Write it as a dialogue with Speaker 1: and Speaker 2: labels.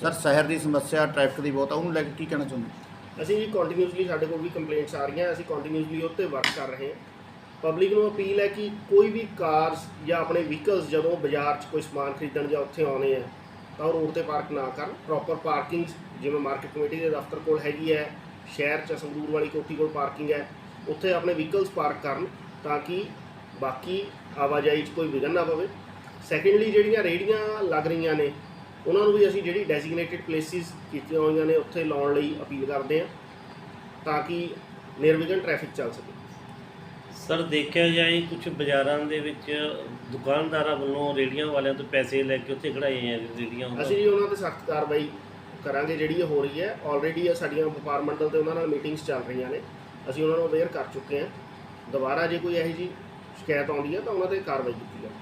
Speaker 1: Sir, ਸ਼ਹਿਰ ਦੀ ਸਮੱਸਿਆ traffic ਦੀ ਬਹੁਤ ਆ, ਉਹਨੂੰ ਲੈ ਕੇ ਕੀ ਕਹਿਣਾ ਚਾਹੁੰਦੇ
Speaker 2: ਅਸੀਂ ਜੀ ਕੰਟੀਨਿਊਸਲੀ ਸਾਡੇ ਕੋਲ ਵੀ ਕੰਪਲੇਂਟਸ ਆ ਰਹੀਆਂ, ਅਸੀਂ ਕੰਟੀਨਿਊਸਲੀ ਉੱਤੇ ਵਰਕ ਕਰ ਰਹੇ ਹਾਂ। ਪਬਲਿਕ ਨੂੰ ਅਪੀਲ ਹੈ ਕਿ ਕੋਈ ਵੀ ਕਾਰਸ ਜਾਂ ਆਪਣੇ ਵਹੀਕਲਸ ਜਦੋਂ ਬਾਜ਼ਾਰ 'ਚ ਕੋਈ ਸਮਾਨ ਖਰੀਦਣ ਜਾਂ ਉੱਥੇ ਆਉਣੇ ਆ, ਤਾਂ ਉਹ ਰੋਡ ਤੇ ਪਾਰਕ ਨਾ ਕਰਨ। ਪ੍ਰੋਪਰ ਪਾਰਕਿੰਗ ਜਿਵੇਂ ਮਾਰਕੀਟ ਕਮੇਟੀ ਦੇ ਦਫ਼ਤਰ ਕੋਲ ਹੈਗੀ ਹੈ, ਸ਼ਹਿਰ 'ਚ ਸੰਗਰੂਰ ਵਾਲੀ ਕੋਠੀ ਕੋਲ ਪਾਰਕਿੰਗ ਹੈ, ਉੱਥੇ ਆਪਣੇ ਵਹੀਕਲਸ ਪਾਰਕ ਕਰਨ ਤਾਂ ਕਿ ਬਾਕੀ ਆਵਾਜਾਈ 'ਚ ਕੋਈ ਵਿਘਨ ਨਾ ਪਵੇ। ਸੈਕੰਡਲੀ ਜਿਹੜੀਆਂ ਰੇਹੜੀਆਂ ਲੱਗ ਰਹੀਆਂ ਨੇ ਉਹਨਾਂ ਨੂੰ ਵੀ ਅਸੀਂ ਜਿਹੜੀ ਡੈਜ਼ਿਗਨੇਟਿਡ ਪਲੇਸਿਸ ਕੀਤੀਆਂ ਹੋਈਆਂ ਨੇ ਉੱਥੇ ਲਾਉਣ ਲਈ ਅਪੀਲ ਕਰਦੇ ਹਾਂ ਤਾਂ ਕਿ ਨਿਰਵਿਘਨ ਟ੍ਰੈਫਿਕ ਚੱਲ ਸਕੇ।
Speaker 3: ਸਰ ਦੇਖਿਆ ਜਾਏ ਕੁਝ ਬਾਜ਼ਾਰਾਂ ਦੇ ਵਿੱਚ ਦੁਕਾਨਦਾਰਾਂ ਵੱਲੋਂ ਰੇੜੀਆਂ ਵਾਲਿਆਂ ਤੋਂ ਪੈਸੇ ਲੈ ਕੇ ਉੱਥੇ ਖੜਾਈਆਂ ਜਾਂਦੀਆਂ ਰੇੜੀਆਂ
Speaker 2: ਅਸੀਂ ਜੀ ਉਹਨਾਂ ਤੇ ਸਖਤ ਕਾਰਵਾਈ ਕਰਾਂਗੇ ਜਿਹੜੀ ਇਹ ਹੋ ਰਹੀ ਹੈ। ਆਲਰੇਡੀ ਸਾਡੀਆਂ ਵਪਾਰ ਮੰਡਲ ਤੇ ਉਹਨਾਂ ਨਾਲ ਮੀਟਿੰਗਸ ਚੱਲ ਰਹੀਆਂ ਨੇ। ਅਸੀਂ ਉਹਨਾਂ ਨੂੰ ਅਵੇਅਰ ਕਰ ਚੁੱਕੇ ਹਾਂ। ਦੁਬਾਰਾ ਜੇ ਕੋਈ ਇਹੋ ਜਿਹੀ ਸ਼ਿਕਾਇਤ ਆਉਂਦੀ ਹੈ ਤਾਂ ਉਹਨਾਂ ਤੇ ਕਾਰਵਾਈ ਕੀਤੀ ਜਾਵੇ।